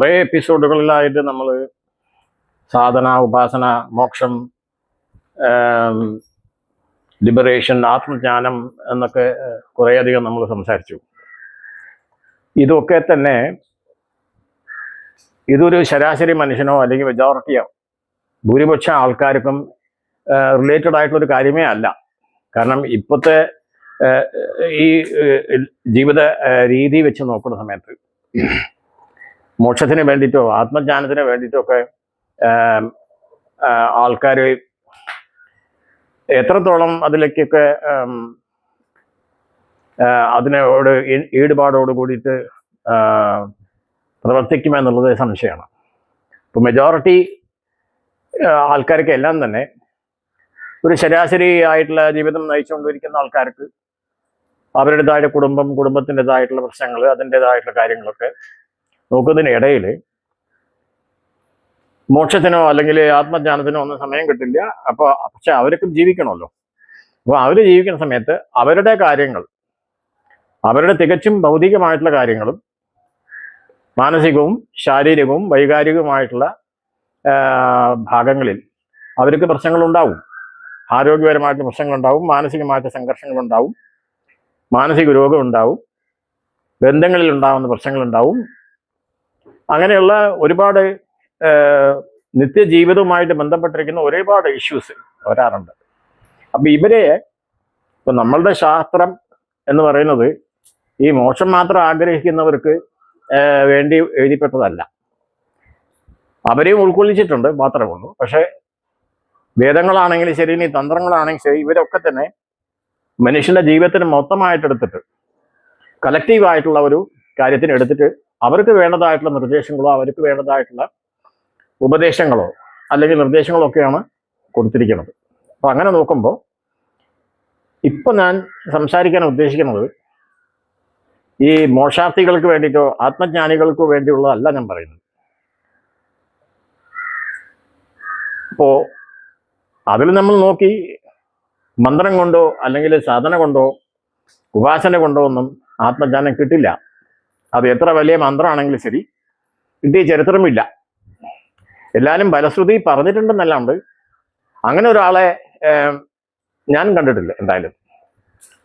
കുറേ എപ്പിസോഡുകളിലായിട്ട് നമ്മൾ സാധന ഉപാസന മോക്ഷം ലിബറേഷൻ ആത്മജ്ഞാനം എന്നൊക്കെ കുറേയധികം നമ്മൾ സംസാരിച്ചു. ഇതൊക്കെ തന്നെ ഇതൊരു ശരാശരി മനുഷ്യനോ അല്ലെങ്കിൽ മെജോറിറ്റിയോ ഭൂരിപക്ഷ ആൾക്കാർക്കും റിലേറ്റഡ് ആയിട്ടുള്ള ഒരു കാര്യമേ അല്ല. കാരണം ഇപ്പോഴത്തെ ഈ ജീവിത രീതി വെച്ച് നോക്കുന്ന സമയത്ത് മോക്ഷത്തിന് വേണ്ടിയിട്ടോ ആത്മജ്ഞാനത്തിന് വേണ്ടിയിട്ടോ ഒക്കെ ആൾക്കാർ എത്രത്തോളം അതിലേക്കൊക്കെ അതിനോട് ഈടുപാടോട് കൂടിയിട്ട് പ്രവർത്തിക്കുമെന്നുള്ളത് സംശയമാണ്. ഇപ്പോൾ മെജോറിറ്റി ആൾക്കാർക്ക് എല്ലാം തന്നെ ഒരു ശരാശരി ആയിട്ടുള്ള ജീവിതം നയിച്ചുകൊണ്ടിരിക്കുന്ന ആൾക്കാർക്ക് അവരുടേതായ കുടുംബം കുടുംബത്തിന്റെതായിട്ടുള്ള പ്രശ്നങ്ങൾ അതിന്റെതായിട്ടുള്ള കാര്യങ്ങളൊക്കെ നോക്കുന്നതിനിടയിൽ മോക്ഷത്തിനോ അല്ലെങ്കിൽ ആത്മജ്ഞാനത്തിനോ ഒന്നും സമയം കിട്ടില്ല. അപ്പോൾ പക്ഷെ അവർക്കും ജീവിക്കണമല്ലോ. അപ്പോൾ അവർ ജീവിക്കുന്ന സമയത്ത് അവരുടെ കാര്യങ്ങൾ അവരുടെ തികച്ചും ഭൗതികമായിട്ടുള്ള കാര്യങ്ങളും മാനസികവും ശാരീരികവും വൈകാരികവുമായിട്ടുള്ള ഭാഗങ്ങളിൽ അവർക്ക് പ്രശ്നങ്ങളുണ്ടാവും. ആരോഗ്യപരമായിട്ട് പ്രശ്നങ്ങളുണ്ടാവും മാനസികമായിട്ട് സംഘർഷങ്ങളുണ്ടാവും മാനസിക രോഗം ഉണ്ടാവും ബന്ധങ്ങളിൽ ഉണ്ടാവുന്ന പ്രശ്നങ്ങളുണ്ടാവും അങ്ങനെയുള്ള ഒരുപാട് നിത്യജീവിതവുമായിട്ട് ബന്ധപ്പെട്ടിരിക്കുന്ന ഒരുപാട് ഇഷ്യൂസ് വരാറുണ്ട്. അപ്പൊ ഇവരെ ഇപ്പൊ നമ്മളുടെ ശാസ്ത്രം എന്ന് പറയുന്നത് ഈ മോക്ഷം മാത്രം ആഗ്രഹിക്കുന്നവർക്ക് വേണ്ടി എഴുതിപ്പെട്ടതല്ല. അവരെയും ഉൾക്കൊള്ളിച്ചിട്ടുണ്ട് മാത്രമേ ഉള്ളൂ. പക്ഷെ വേദങ്ങളാണെങ്കിലും ശരി ഇനി തന്ത്രങ്ങളാണെങ്കിലും ശരി ഇവരൊക്കെ തന്നെ മനുഷ്യന്റെ ജീവിതത്തിന് മൊത്തമായിട്ട് എടുത്തിട്ട് കളക്റ്റീവ് ആയിട്ടുള്ള ഒരു കാര്യത്തിന് എടുത്തിട്ട് അവർക്ക് വേണ്ടതായിട്ടുള്ള നിർദ്ദേശങ്ങളോ അവർക്ക് വേണ്ടതായിട്ടുള്ള ഉപദേശങ്ങളോ അല്ലെങ്കിൽ നിർദ്ദേശങ്ങളോ ഒക്കെയാണ് കൊടുത്തിരിക്കുന്നത്. അപ്പൊ അങ്ങനെ നോക്കുമ്പോൾ ഇപ്പൊ ഞാൻ സംസാരിക്കാൻ ഉദ്ദേശിക്കുന്നത് ഈ മോക്ഷാർത്ഥികൾക്ക് വേണ്ടിയിട്ടോ ആത്മജ്ഞാനികൾക്കോ വേണ്ടിയുള്ളതല്ല ഞാൻ പറയുന്നത്. അപ്പോൾ അതിൽ നമ്മൾ നോക്കി മന്ത്രം കൊണ്ടോ അല്ലെങ്കിൽ സാധന കൊണ്ടോ ഉപാസന കൊണ്ടോ ഒന്നും ആത്മജ്ഞാനം കിട്ടില്ല. അത് എത്ര വലിയ മന്ത്രമാണെങ്കിലും ശരി. കിട്ടിയ ചരിത്രമില്ല. എല്ലാവരും ഫലശ്രുതി പറഞ്ഞിട്ടുണ്ടെന്നല്ലാണ്ട് അങ്ങനെ ഒരാളെ ഞാൻ കണ്ടിട്ടില്ല എന്തായാലും.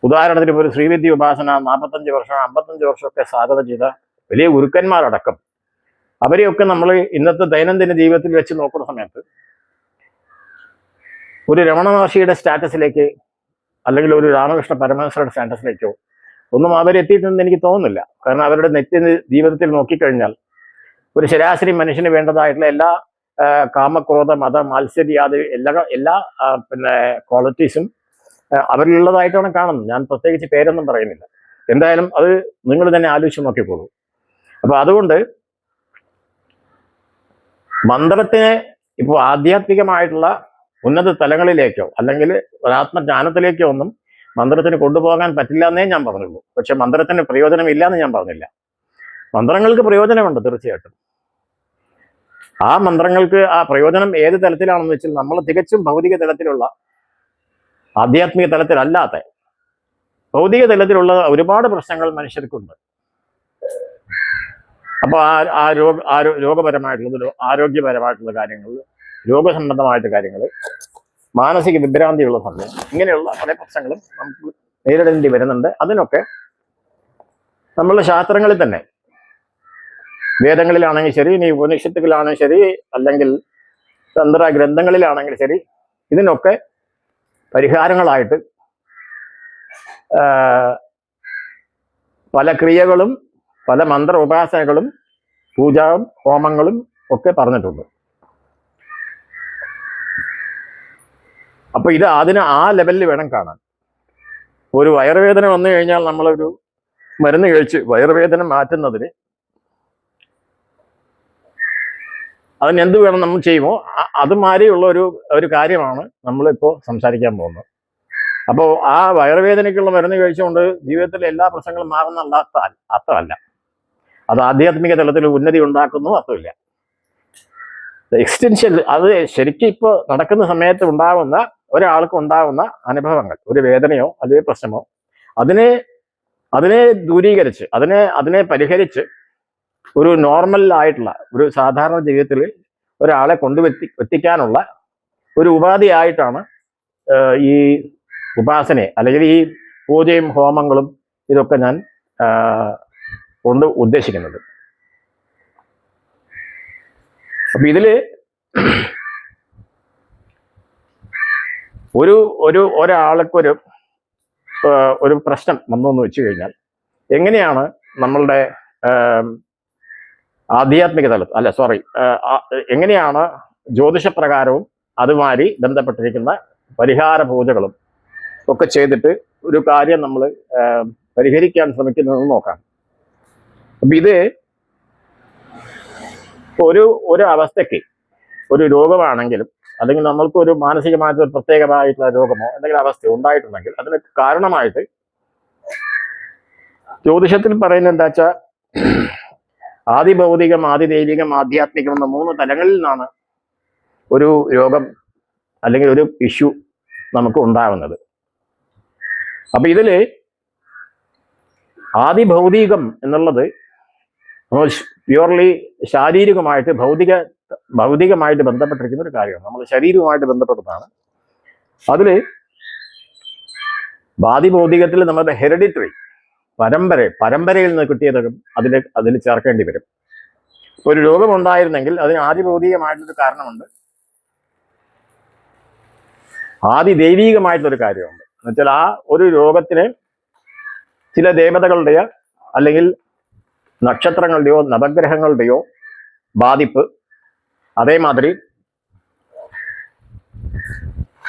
ഉദാഹരണത്തിന് ഇപ്പോൾ ഒരു ശ്രീവിദ്യ ഉപാസന നാൽപ്പത്തഞ്ച് വർഷം അമ്പത്തഞ്ച് വർഷമൊക്കെ സാധന ചെയ്ത വലിയ ഗുരുക്കന്മാരടക്കം. അവരെയൊക്കെ നമ്മൾ ഇന്നത്തെ ദൈനംദിന ജീവിതത്തിൽ വെച്ച് നോക്കുന്ന സമയത്ത് ഒരു രമണ മഹർഷിയുടെ സ്റ്റാറ്റസിലേക്ക് അല്ലെങ്കിൽ ഒരു രാമകൃഷ്ണ പരമേശ്വരയുടെ സ്റ്റാറ്റസിലേക്കോ ഒന്നും അവരെത്തിയിട്ടുണ്ടെന്ന് എനിക്ക് തോന്നുന്നില്ല. കാരണം അവരുടെ നിത്യ ജീവിതത്തിൽ നോക്കിക്കഴിഞ്ഞാൽ ഒരു ശരാശരി മനുഷ്യന് വേണ്ടതായിട്ടുള്ള എല്ലാ കാമക്രോധ മത മാത്സര്യാദി എല്ലാ എല്ലാ പിന്നെ ക്വാളിറ്റീസും അവരിലുള്ളതായിട്ടാണ് കാണുന്നത്. ഞാൻ പ്രത്യേകിച്ച് പേരൊന്നും പറയുന്നില്ല. എന്തായാലും അത് നിങ്ങൾ തന്നെ ആലോചിച്ച് നോക്കിക്കോളൂ. അപ്പൊ അതുകൊണ്ട് മന്ത്രത്തിനെ ഇപ്പോൾ ആധ്യാത്മികമായിട്ടുള്ള ഉന്നത തലങ്ങളിലേക്കോ അല്ലെങ്കിൽ ഒരാത്മജ്ഞാനത്തിലേക്കോ ഒന്നും മന്ത്രത്തിന് കൊണ്ടുപോകാൻ പറ്റില്ല എന്നേ ഞാൻ പറഞ്ഞുള്ളൂ. പക്ഷെ മന്ത്രത്തിന് പ്രയോജനമില്ല എന്ന് ഞാൻ പറഞ്ഞില്ല. മന്ത്രങ്ങൾക്ക് പ്രയോജനമുണ്ട് തീർച്ചയായിട്ടും. ആ മന്ത്രങ്ങൾക്ക് ആ പ്രയോജനം ഏത് തലത്തിലാണെന്ന് വെച്ചാൽ നമ്മൾ തികച്ചും ഭൗതിക തലത്തിലുള്ള ആധ്യാത്മിക തലത്തിലല്ലാത്ത ഭൗതിക തലത്തിലുള്ള ഒരുപാട് പ്രശ്നങ്ങൾ മനുഷ്യർക്കുണ്ട്. അപ്പോൾ ആ ആ രോഗ ആരോ രോഗപരമായിട്ടുള്ള ആരോഗ്യപരമായിട്ടുള്ള കാര്യങ്ങൾ രോഗസംബന്ധമായിട്ട് കാര്യങ്ങൾ മാനസിക വിഭ്രാന്തിയുള്ള സമയം. ഇങ്ങനെയുള്ള പല പ്രശ്നങ്ങളും നമുക്ക് നേരിടേണ്ടി വരുന്നുണ്ട്. അതിനൊക്കെ നമ്മളുടെ ശാസ്ത്രങ്ങളിൽ തന്നെ വേദങ്ങളിലാണെങ്കിൽ ശരി ഇനി ഉപനിഷത്തുകളാണെങ്കിൽ ശരി അല്ലെങ്കിൽ തന്ത്ര ഗ്രന്ഥങ്ങളിലാണെങ്കിൽ ശരി ഇതിനൊക്കെ പരിഹാരങ്ങളായിട്ട് പല ക്രിയകളും പല മന്ത്ര ഉപാസനകളും പൂജാവും ഹോമങ്ങളും ഒക്കെ പറഞ്ഞിട്ടുണ്ട്. അപ്പൊ ഇത് അതിന് ആ ലെവലിൽ വേണം കാണാൻ. ഒരു വയറുവേദന വന്നു കഴിഞ്ഞാൽ നമ്മളൊരു മരുന്ന് കഴിച്ച് വയറുവേദന മാറ്റുന്നതിന് അതിന് എന്ത് വേണം നമ്മൾ ചെയ്യുമോ? അത് അതുമാതിരിയുള്ള ഒരു ഒരു കാര്യമാണ് നമ്മളിപ്പോൾ സംസാരിക്കാൻ പോകുന്നത്. അപ്പോൾ ആ വയറുവേദനയ്ക്കുള്ള മരുന്ന് കഴിച്ചുകൊണ്ട് ജീവിതത്തിലെ എല്ലാ പ്രശ്നങ്ങളും മാറുന്ന അർത്ഥ അർത്ഥമല്ല അത് ആധ്യാത്മിക തലത്തിൽ ഉന്നതി ഉണ്ടാക്കുന്നു അർത്ഥമില്ല എക്സ്റ്റൻഷ്യൽ അത് ശരിക്കും ഇപ്പോൾ നടക്കുന്ന സമയത്ത് ഉണ്ടാവുന്ന ഒരാൾക്ക് ഉണ്ടാകുന്ന അനുഭവങ്ങൾ ഒരു വേദനയോ അല്ലെങ്കിൽ പ്രശ്നമോ അതിനെ അതിനെ ദൂരീകരിച്ച് അതിനെ അതിനെ പരിഹരിച്ച് ഒരു നോർമൽ ആയിട്ടുള്ള ഒരു സാധാരണ ജീവിതത്തിൽ ഒരാളെ കൊണ്ടുവെത്തി എത്തിക്കാനുള്ള ഒരു ഉപാധിയായിട്ടാണ് ഈ ഉപാസനയെ അല്ലെങ്കിൽ ഈ പൂജയും ഹോമങ്ങളും ഇതൊക്കെ ഞാൻ കൊണ്ട് ഉദ്ദേശിക്കുന്നത്. അപ്പൊ ഇതിൽ ഒരു ഒരു ഒരാൾക്കൊരു ഒരു പ്രശ്നം വന്നു വെച്ച് കഴിഞ്ഞാൽ എങ്ങനെയാണ് നമ്മളുടെ ആധ്യാത്മിക തലത്ത് അല്ല സോറി എങ്ങനെയാണ് ജ്യോതിഷപ്രകാരവും അതുമായി ബന്ധപ്പെട്ടിരിക്കുന്ന പരിഹാര പൂജകളും ഒക്കെ ചെയ്തിട്ട് ഒരു കാര്യം നമ്മൾ പരിഹരിക്കാൻ ശ്രമിക്കുന്നതെന്ന് നോക്കാം. അപ്പൊ ഇത് ഒരു ഒരു അവസ്ഥയ്ക്ക് ഒരു രോഗമാണെങ്കിലും അല്ലെങ്കിൽ നമ്മൾക്ക് ഒരു മാനസികമായിട്ട് ഒരു പ്രത്യേകമായിട്ടുള്ള രോഗമോ എന്തെങ്കിലും അവസ്ഥ ഉണ്ടായിട്ടുണ്ടെങ്കിൽ അതിന് കാരണമായിട്ട് ജ്യോതിഷത്തിൽ പറയുന്നത് എന്താ വെച്ചാൽ ആദിഭൗതികം ആദിദൈവികം ആദി ദൈവികം ആധ്യാത്മികം എന്ന മൂന്ന് തലങ്ങളിൽ നിന്നാണ് ഒരു രോഗം അല്ലെങ്കിൽ ഒരു ഇഷ്യൂ നമുക്ക് ഉണ്ടാവുന്നത്. അപ്പൊ ഇതിൽ ആദിഭൗതികം എന്നുള്ളത് പ്യുവർലി ശാരീരികമായിട്ട് ഭൗതിക ഭൗതികമായിട്ട് ബന്ധപ്പെട്ടിരിക്കുന്ന ഒരു കാര്യമാണ്. നമ്മൾ ശരീരവുമായിട്ട് ബന്ധപ്പെട്ടതാണ്. അതിൽ ബാധിഭൗതികത്തിൽ ഭൗതികത്തിൽ നമ്മുടെ ഹെറിഡിറ്ററി പരമ്പര പരമ്പരയിൽ നിന്ന് കിട്ടിയതൊക്കെ അതിൽ അതിൽ ചേർക്കേണ്ടി വരും. ഒരു രോഗമുണ്ടായിരുന്നെങ്കിൽ അതിന് ആദിഭൗതികമായിട്ടൊരു കാരണമുണ്ട്. ആദി ദൈവീകമായിട്ടൊരു കാര്യമുണ്ട്. എന്നുവെച്ചാൽ ആ ഒരു രോഗത്തിന് ചില ദേവതകളുടെയോ അല്ലെങ്കിൽ നക്ഷത്രങ്ങളുടെയോ നവഗ്രഹങ്ങളുടെയോ ബാധിപ്പ് അതേമാതിരി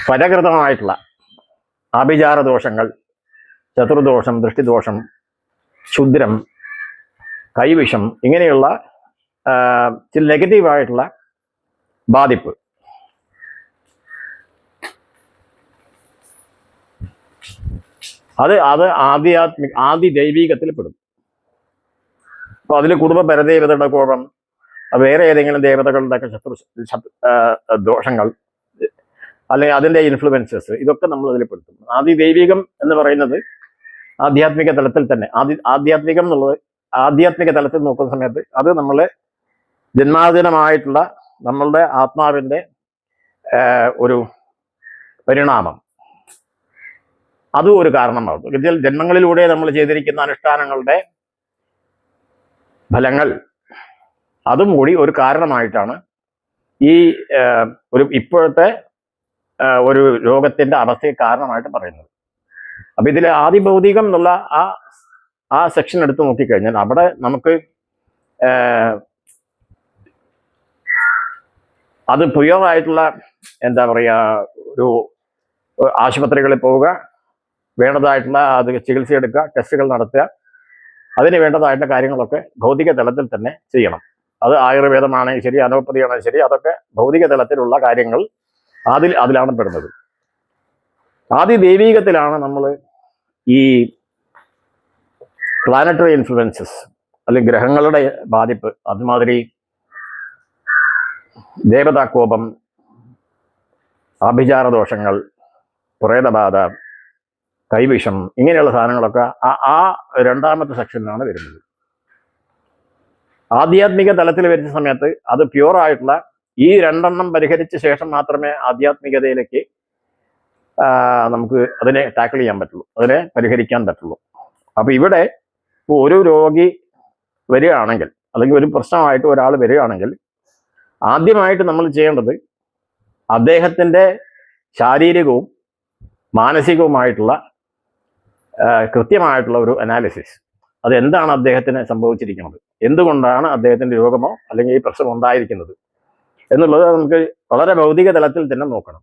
ഫലകൃതമായിട്ടുള്ള അഭിചാര ദോഷങ്ങൾ ചതുർദോഷം ദൃഷ്ടിദോഷം ക്ഷുദ്രം കൈവിഷം ഇങ്ങനെയുള്ള ചില നെഗറ്റീവായിട്ടുള്ള ബാധിപ്പ്. അത് അത് ആധ്യാത്മിക ആദ്യ ദൈവീകത്തിൽ പെടും അപ്പൊ അതിൽ കുടുംബ പരദേവതയുടെ കോപം വേറെ ഏതെങ്കിലും ദേവതകളുടെ ഒക്കെ ശത്രു ദോഷങ്ങൾ അല്ലെങ്കിൽ അതിന്റെ ഇൻഫ്ലുവൻസസ് ഇതൊക്കെ നമ്മൾ അതിൽ പെടുത്തും. ആദി ദൈവികം എന്ന് പറയുന്നത് ആധ്യാത്മിക തലത്തിൽ തന്നെ. ആദി ആധ്യാത്മികം എന്നുള്ളത് ആധ്യാത്മിക തലത്തിൽ നോക്കുന്ന സമയത്ത് അത് നമ്മളെ ജന്മാദിനമായിട്ടുള്ള നമ്മളുടെ ആത്മാവിന്റെ ഒരു പരിണാമം. അതും ഒരു കാരണമാകും. ജന്മങ്ങളിലൂടെ നമ്മൾ ചെയ്തിരിക്കുന്ന അനുഷ്ഠാനങ്ങളുടെ ഫലങ്ങൾ അതും കൂടി ഒരു കാരണമായിട്ടാണ് ഈ ഒരു ഇപ്പോഴത്തെ ഒരു രോഗത്തിന്റെ അവസ്ഥയെ കാരണമായിട്ട് പറയുന്നത്. അപ്പൊ ഇതിൽ ആദിഭൗതികം എന്നുള്ള ആ ആ സെക്ഷൻ എടുത്ത് നോക്കിക്കഴിഞ്ഞാൽ അവിടെ നമുക്ക് അത് പ്യുവർ ആയിട്ടുള്ള എന്താ പറയുക ഒരു ആശുപത്രികളിൽ പോവുക വേണ്ടതായിട്ടുള്ള അത് ചികിത്സ എടുക്കുക ടെസ്റ്റുകൾ നടത്തുക അതിന് വേണ്ടതായിട്ടുള്ള കാര്യങ്ങളൊക്കെ ഭൗതിക തലത്തിൽ തന്നെ ചെയ്യണം. അത് ആയുർവേദമാണെങ്കിൽ ശരി അലോപ്പതി ആണെങ്കിൽ ശരി അതൊക്കെ ഭൗതിക തലത്തിലുള്ള കാര്യങ്ങൾ അതിൽ അതിലാണ് പെടുന്നത്. ആദ്യ ദൈവീകത്തിലാണ് നമ്മൾ ഈ പ്ലാനറ്ററി ഇൻഫ്ലുവൻസസ് അല്ലെങ്കിൽ ഗ്രഹങ്ങളുടെ ബാധിപ്പ് അതുമാതിരി ദേവതാകോപം ആഭിചാരദോഷങ്ങൾ പ്രേതബാധ കൈവിഷം ഇങ്ങനെയുള്ള സാധനങ്ങളൊക്കെ ആ രണ്ടാമത്തെ സെക്ഷനിലാണ് വരുന്നത്. ആധ്യാത്മിക തലത്തിൽ വരുന്ന സമയത്ത് അത് പ്യൂർ ആയിട്ടുള്ള ഈ രണ്ടെണ്ണം പരിഹരിച്ച ശേഷം മാത്രമേ ആധ്യാത്മികതയിലേക്ക് നമുക്ക് അതിനെ ടാക്കിൾ ചെയ്യാൻ പറ്റുള്ളൂ. അതിനെ പരിഹരിക്കാൻ പറ്റുള്ളൂ. അപ്പൊ ഇവിടെ ഒരു രോഗി വരികയാണെങ്കിൽ അല്ലെങ്കിൽ ഒരു പ്രശ്നമായിട്ട് ഒരാൾ വരികയാണെങ്കിൽ ആദ്യമായിട്ട് നമ്മൾ ചെയ്യേണ്ടത് അദ്ദേഹത്തിന്റെ ശാരീരികവും മാനസികവുമായിട്ടുള്ള കൃത്യമായിട്ടുള്ള ഒരു അനാലിസിസ് അതെന്താണ് അദ്ദേഹത്തിന് സംഭവിച്ചിരിക്കുന്നത്? എന്തുകൊണ്ടാണ് അദ്ദേഹത്തിന്റെ രോഗമോ അല്ലെങ്കിൽ ഈ പ്രശ്നം ഉണ്ടായിരിക്കുന്നത്? എന്നുള്ളത് നമുക്ക് വളരെ ഭൗതിക തലത്തിൽ തന്നെ നോക്കണം.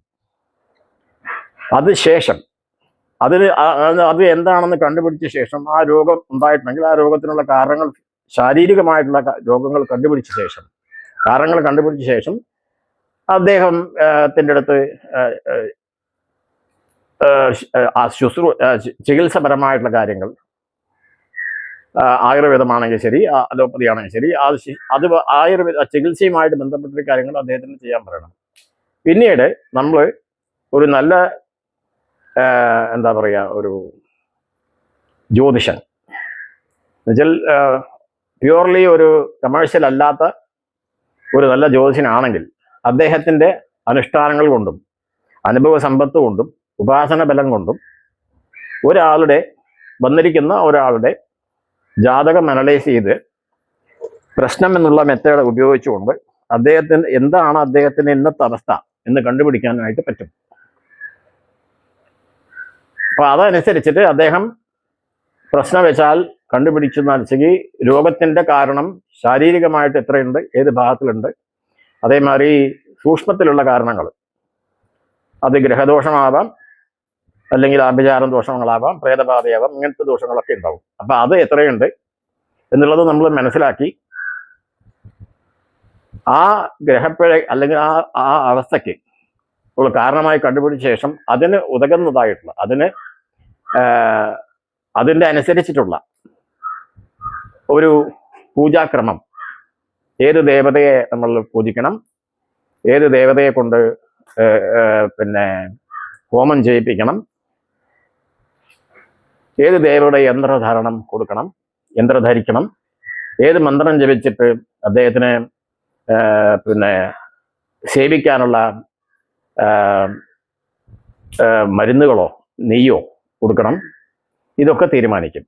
അത് ശേഷം അതിൽ അത് എന്താണെന്ന് കണ്ടുപിടിച്ച ശേഷം ആ രോഗം ഉണ്ടായിട്ടുണ്ടെങ്കിൽ ആ രോഗത്തിനുള്ള കാരണങ്ങൾ ശാരീരികമായിട്ടുള്ള രോഗങ്ങൾ കണ്ടുപിടിച്ച ശേഷം കാരണങ്ങൾ കണ്ടുപിടിച്ച ശേഷം അദ്ദേഹം ത്തിന്റെ അടുത്ത് ശുശ്രൂ ചികിത്സപരമായിട്ടുള്ള കാര്യങ്ങൾ ആയുർവേദമാണെങ്കിൽ ശരി അലോപ്പതി ആണെങ്കിൽ ശരി അത് അത് ആയുർവേദ ചികിത്സയുമായിട്ട് ബന്ധപ്പെട്ട കാര്യങ്ങൾ അദ്ദേഹത്തിന് ചെയ്യാൻ പറയണം. പിന്നീട് നമ്മൾ ഒരു നല്ല എന്താ പറയുക ഒരു ജ്യോതിഷൻ. എന്നുവെച്ചാൽ പ്യുവർലി ഒരു കമേഴ്ഷ്യൽ അല്ലാത്ത ഒരു നല്ല ജ്യോതിഷനാണെങ്കിൽ അദ്ദേഹത്തിന്റെ അനുഷ്ഠാനങ്ങൾ കൊണ്ടും അനുഭവ സമ്പത്ത് കൊണ്ടും ഉപാസന ബലം കൊണ്ടും ഒരാളുടെ വന്നിരിക്കുന്ന ഒരാളുടെ ജാതകം അനലൈസ് ചെയ്ത് പ്രശ്നം എന്നുള്ള മെത്തേഡ് ഉപയോഗിച്ചുകൊണ്ട് അദ്ദേഹത്തിന് എന്താണ് അദ്ദേഹത്തിന് ഇന്നത്തെ അവസ്ഥ എന്ന് കണ്ടുപിടിക്കാനായിട്ട് പറ്റും. അപ്പൊ അതനുസരിച്ചിട്ട് അദ്ദേഹം പ്രശ്നം വെച്ചാൽ കണ്ടുപിടിച്ചു കണ്ടുപിടിച്ചെന്നുവെച്ചെങ്കിൽ രോഗത്തിന്റെ കാരണം ശാരീരികമായിട്ട് എത്രയുണ്ട് ഏത് ഭാഗത്തിലുണ്ട് അതേമാതിരി സൂക്ഷ്മത്തിലുള്ള കാരണങ്ങൾ അത് ഗ്രഹദോഷമാവാം അല്ലെങ്കിൽ ആഭിചാരം ദോഷങ്ങളാവാം പ്രേതബാധയാവാം ഇങ്ങനത്തെ ദോഷങ്ങളൊക്കെ ഉണ്ടാവും. അപ്പൊ അത് എത്രയുണ്ട് എന്നുള്ളത് നമ്മൾ മനസ്സിലാക്കി ആ ഗ്രഹപ്പിഴ അല്ലെങ്കിൽ ആ ആ അവസ്ഥയ്ക്ക് ഉള്ള കാരണമായി കണ്ടുപിടിച്ച ശേഷം അതിന് ഉതകുന്നതായിട്ടുള്ള അതിന് അതിന്റെ അനുസരിച്ചിട്ടുള്ള ഒരു പൂജാക്രമം. ഏത് ദേവതയെ നമ്മൾ പൂജിക്കണം? ഏത് ദേവതയെ കൊണ്ട് പിന്നെ ഹോമം ചെയ്യിപ്പിക്കണം? ഏത് ദേവയുടെ യന്ത്രധാരണം കൊടുക്കണം യന്ത്രധരിക്കണം ഏത് മന്ത്രം ജപിച്ചിട്ട് അദ്ദേഹത്തിന് പിന്നെ സേവിക്കാനുള്ള മരുന്നുകളോ നെയ്യോ കൊടുക്കണം ഇതൊക്കെ തീരുമാനിക്കും.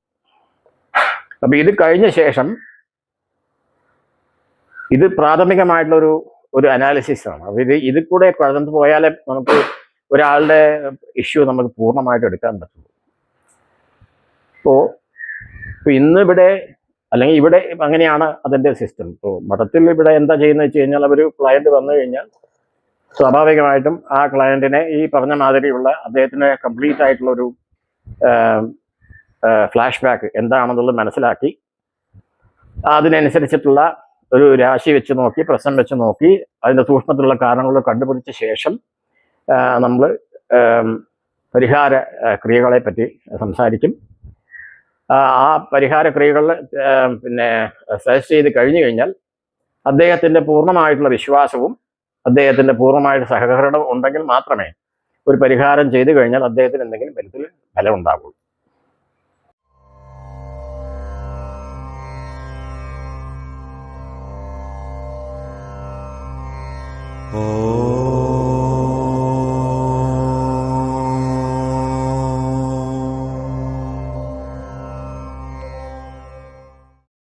അപ്പം ഇത് കഴിഞ്ഞ ശേഷം ഇത് പ്രാഥമികമായിട്ടുള്ളൊരു ഒരു അനാലിസിസ് ആണ്. അപ്പൊ ഇത് ഇതിൽ കൂടെ കടന്നു പോയാലേ നമുക്ക് ഒരാളുടെ ഇഷ്യൂ നമുക്ക് പൂർണമായിട്ട് എടുക്കാൻ പറ്റുള്ളൂ. ഇപ്പോ ഇപ്പൊ ഇന്ന് ഇവിടെ അല്ലെങ്കിൽ ഇവിടെ അങ്ങനെയാണ് അതിന്റെ സിസ്റ്റം ഇപ്പോൾ മഠത്തിൽ ഇവിടെ എന്താ ചെയ്യുന്നത് വെച്ച് കഴിഞ്ഞാൽ അവർ ക്ലയന്റ് വന്നു കഴിഞ്ഞാൽ സ്വാഭാവികമായിട്ടും ആ ക്ലയന്റിനെ ഈ പറഞ്ഞ മാതിരിയുള്ള അദ്ദേഹത്തിന് കംപ്ലീറ്റ് ആയിട്ടുള്ള ഒരു ഫ്ലാഷ് ബാക്ക് എന്താണെന്നുള്ളത് മനസ്സിലാക്കി അതിനനുസരിച്ചിട്ടുള്ള ഒരു രാശി വെച്ച് നോക്കി പ്രശ്നം വെച്ച് നോക്കി അതിന്റെ സൂക്ഷ്മത്തിലുള്ള കാരണങ്ങൾ കണ്ടുപിടിച്ച ശേഷം നമ്മൾ പരിഹാര ക്രിയകളെ പറ്റി സംസാരിക്കും. ആ പരിഹാര ക്രിയകൾ പിന്നെ സജസ്റ്റ് ചെയ്ത് കഴിഞ്ഞു കഴിഞ്ഞാൽ അദ്ദേഹത്തിന്റെ പൂർണമായിട്ടുള്ള വിശ്വാസവും അദ്ദേഹത്തിന്റെ പൂർണമായിട്ട് സഹകരണം ഉണ്ടെങ്കിൽ മാത്രമേ ഒരു പരിഹാരം ചെയ്തു കഴിഞ്ഞാൽ അദ്ദേഹത്തിന് എന്തെങ്കിലും തരത്തിൽ ഫലം ഉണ്ടാകുള്ളൂ ഓ